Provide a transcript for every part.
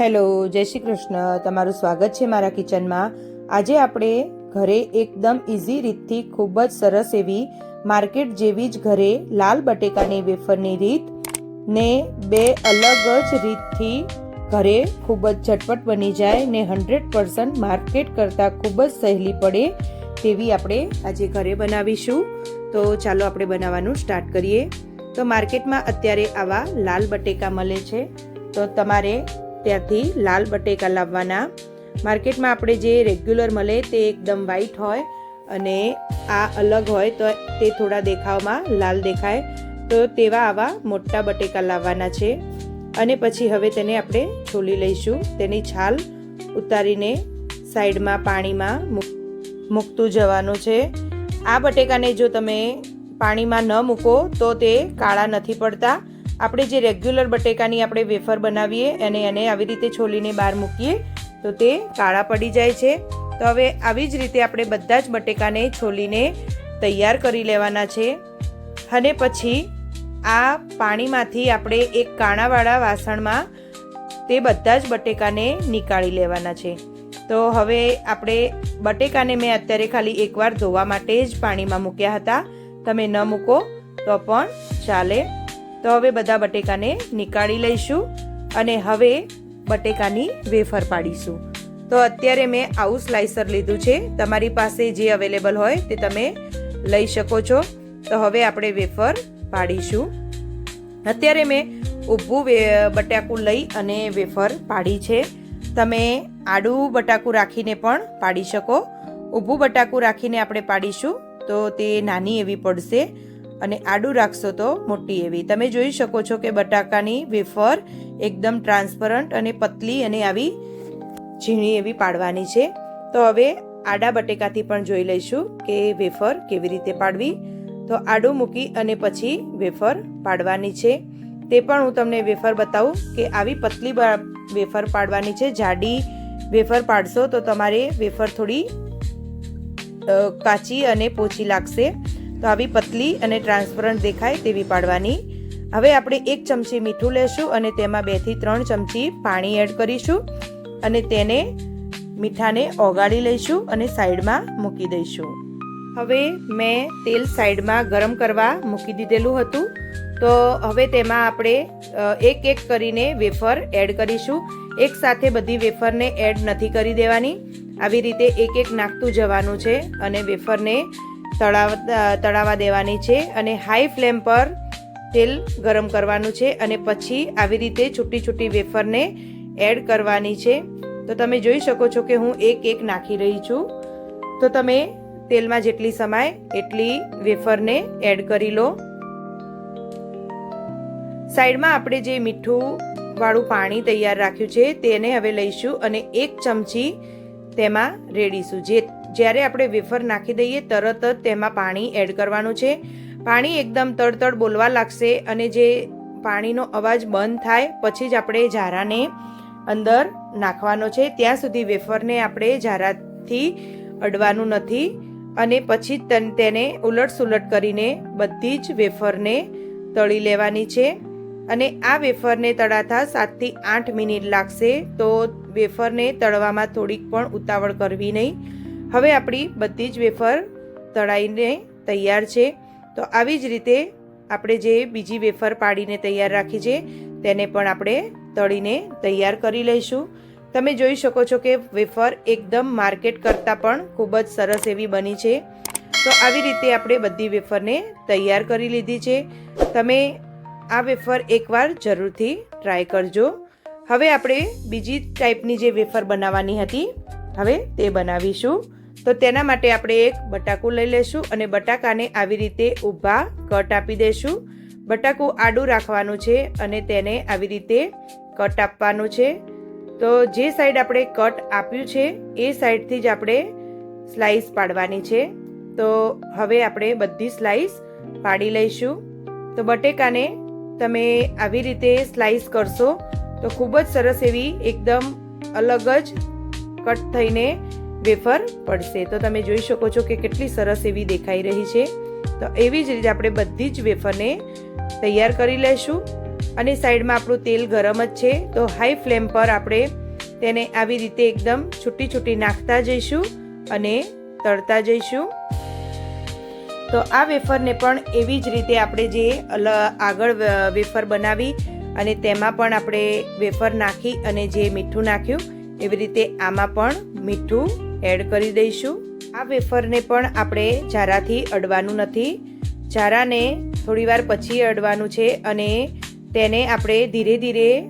Hello, જય શ્રી કૃષ્ણ. તમારું સ્વાગત છે મારા કિચનમાં. આજે આપણે ઘરે એકદમ ઇઝી રીતથી ખૂબ જ સરસ એવી માર્કેટ જેવી જ ઘરે લાલ બટેકાની વેફરની રીત ને બે અલગ જ રીતથી ઘરે ખૂબ જ ઝટપટ બની જાય ને હંડ્રેડ પર્સન્ટ માર્કેટ કરતાં ખૂબ જ સહેલી પડે તેવી આપણે આજે ઘરે બનાવીશું. તો ચાલો આપણે બનાવવાનું સ્ટાર્ટ કરીએ. તો માર્કેટમાં અત્યારે આવા લાલ બટેકા મળે છે. તો તમારે ત્યાંથી લાલ બટેકા લાવવાના. માર્કેટમાં આપણે જે રેગ્યુલર મળે તે એકદમ વ્હાઈટ હોય અને આ અલગ હોય તો તે થોડા દેખાવમાં લાલ દેખાય. તો તેવા આવા મોટા બટેકા લાવવાના છે. અને પછી હવે તેને આપણે છોલી લઈશું. તેની છાલ ઉતારીને સાઈડમાં પાણીમાં મૂકતું જવાનું છે. આ બટેકાને જો તમે પાણીમાં ન મૂકો તો તે કાળા નથી પડતા. આપણે જે રેગ્યુલર બટેકાની આપણે વેફર બનાવીએ અને એને આવી રીતે છોલીને બહાર મૂકીએ, તો તે કાળા પડી જાય છે. તો હવે આવી જ રીતે આપણે બધા જ બટેકાને છોલીને તૈયાર કરી લેવાના છે. અને પછી આ પાણીમાંથી આપણે એક કાણાવાળા વાસણમાં તે બધા જ બટેકાને નીકાળી લેવાના છે. તો હવે આપણે બટેકાને મેં અત્યારે ખાલી એકવાર ધોવા માટે જ પાણીમાં મૂક્યા હતા. તમે ન મૂકો તો પણ ચાલે. તો હવે બધા બટેકાને નીકાળી લઈશું અને હવે બટેકાની વેફર પાડીશું. તો અત્યારે મેં આવું સ્લાઇસર લીધું છે. તમારી પાસે જે અવેલેબલ હોય તે તમે લઈ શકો છો. તો હવે આપણે વેફર પાડીશું. અત્યારે મેં ઊભું બટાકું લઈ અને વેફર પાડી છે. તમે આડું બટાકું રાખીને પણ પાડી શકો. ઊભું બટાકું રાખીને આપણે પાડીશું તો તે નાની એવી પડશે. અને આડું રાખશો તો મોટી એવી. તમે જોઈ શકો છો કે બટાકાની વેફર એકદમ ટ્રાન્સપરન્ટ અને પતલી અને આવી ઝીણી એવી પાડવાની છે. તો હવે આડા બટેકાથી પણ જોઈ લઈશું કે વેફર કેવી રીતે પાડવી. તો આડું મૂકી અને પછી વેફર પાડવાની છે. તે પણ હું તમને વેફર બતાવું કે આવી પતલી વેફર પાડવાની છે. જાડી વેફર પાડશો તો તમારે વેફર થોડી કાચી અને પોચી લાગશે. તો આવી પતલી અને ટ્રાન્સપરન્ટ દેખાય તેવી પાડવાની. હવે આપણે એક ચમચી મીઠું લેશું અને તેમાં બેથી ત્રણ ચમચી પાણી એડ કરીશું અને તેને મીઠાને ઓગાળી લઈશું અને સાઈડમાં મૂકી દઈશું. હવે મેં તેલ સાઈડમાં ગરમ કરવા મૂકી દીધેલું હતું. તો હવે તેમાં આપણે એક એક કરીને વેફર એડ કરીશું. એક સાથે બધી વેફરને એડ નથી કરી દેવાની. આવી રીતે એક એક નાખતું જવાનું છે અને વેફરને તળાવ તળાવા દેવાની છે અને હાઈ ફ્લેમ પર તેલ ગરમ કરવાનું છે અને પછી આવી રીતે છૂટી છૂટી વેફરને એડ કરવાની છે. તો તમે જોઈ શકો છો કે હું એક એક નાખી રહી છું. તો તમે તેલમાં જેટલી સમાય એટલી વેફરને એડ કરી લો. સાઈડમાં આપણે જે મીઠું વાળું પાણી તૈયાર રાખ્યું છે તેને હવે લઈશું અને એક ચમચી તેમાં રેડીશું. જે જ્યારે આપણે વેફર નાખી દઈએ, તરત જ તેમાં પાણી એડ કરવાનું છે. પાણી એકદમ તડતડ બોલવા લાગશે અને જે પાણીનો અવાજ બંધ થાય, પછી જ આપણે ઝારાને અંદર નાખવાનો છે. ત્યાં સુધી વેફરને આપણે ઝારાથી અડવાનું નથી અને પછી તેને ઉલટ સુલટ કરીને બધી જ વેફરને તળી લેવાની છે. અને આ વેફરને તળાતા સાતથી આઠ મિનિટ લાગશે, તો વેફરને તળવામાં થોડીક પણ ઉતાવળ કરવી નહીં. હવે આપણી બધી જ વેફર તળાઈને તૈયાર છે. તો આવી જ રીતે આપણે જે બીજી વેફર પાડીને તૈયાર રાખી છે, તેને પણ આપણે તળીને તૈયાર કરી લઈશું. તમે જોઈ શકો છો કે વેફર એકદમ માર્કેટ કરતાં પણ ખૂબ જ સરસ એવી બની છે. તો આવી રીતે આપણે બધી વેફરને તૈયાર કરી લીધી છે. તમે આ વેફર એકવાર જરૂરથી ટ્રાય કરજો. હવે આપણે બીજી ટાઈપની જે વેફર બનાવવાની હતી, હવે તે બનાવીશું. તો તેના માટે આપણે એક બટાકું લઈ લેશું અને બટાકાને આવી રીતે ઊભા કટ આપી દઈશું બટાકું આડું રાખવાનું છે અને તેને આવી રીતે કટ આપવાનું છે. તો જે સાઈડ આપણે કટ આપ્યું છે, એ સાઈડથી જ આપણે સ્લાઈસ પાડવાની છે. તો હવે આપણે બધી સ્લાઈસ પાડી લઈશું. તો બટેકાને તમે આવી રીતે સ્લાઈસ કરશો તો ખૂબ જ સરસ એવી એકદમ અલગ જ કટ થઈને વેફર પડશે. તો તમે જોઈ શકો છો કે કેટલી સરસ એવી દેખાઈ રહી છે. તો એવી જ રીતે આપણે બધી જ વેફરને તૈયાર કરી લઈશું અને સાઈડમાં આપણું તેલ ગરમ જ છે. તો હાઈ ફ્લેમ પર આપણે તેને આવી રીતે એકદમ છૂટી છૂટી નાખતા જઈશું અને તળતા જઈશું. તો આ વેફરને પણ એવી જ રીતે આપણે જે આગળ વેફર બનાવી અને તેમાં પણ આપણે વેફર નાખી અને જે મીઠું નાખ્યું, એવી રીતે આમાં પણ મીઠું એડ કરી દઈશું. આ વેફરને પણ આપણે ઝારાથી અડવાનું નથી. ઝારાને થોડીવાર પછી અડવાનું છે અને તેને આપણે ધીરે ધીરે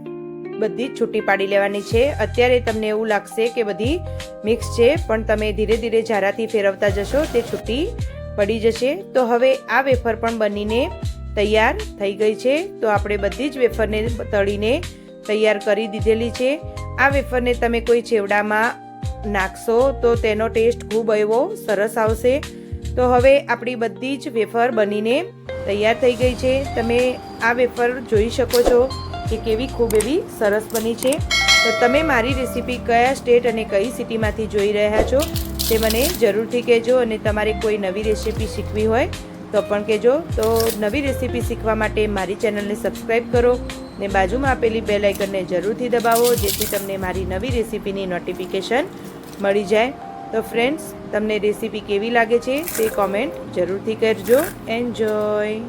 બધી જ છૂટી પાડી લેવાની છે. અત્યારે તમને એવું લાગશે કે બધી મિક્સ છે, પણ તમે ધીરે ધીરે ઝારાથી ફેરવતા જશો, તે છૂટી પડી જશે. તો હવે આ વેફર પણ બનીને તૈયાર થઈ ગઈ છે. તો આપણે બધી જ વેફરને તળીને તૈયાર કરી દીધેલી છે. આ વેફરને તમે કોઈ ચેવડામાં નાખશો તો તેનો ટેસ્ટ ખૂબ એવો સરસ આવશે. તો હવે આપણી બધી જ વેફર બનીને તૈયાર થઈ ગઈ છે. તમે આ વેફર જોઈ શકો છો કે કેવી ખૂબ એવી સરસ બની છે. તો તમે મારી રેસીપી કયા સ્ટેટ અને કઈ સિટીમાંથી જોઈ રહ્યા છો તે મને જરૂરથી કહેજો અને તમારે કોઈ નવી રેસીપી શીખવી હોય તો પણ કહેજો. તો નવી રેસીપી શીખવા માટે મારી ચેનલને સબસ્ક્રાઈબ કરો. ને બાજુમાં આપેલી બેલ આઇકનને જરૂરથી દબાવો, જેથી તમને મારી નવી રેસીપીની નોટિફિકેશન મળી જાય. તો ફ્રેન્ડ્સ તમને રેસીપી કેવી લાગે છે તે કોમેન્ટ જરૂરથી કરજો. એન્જોય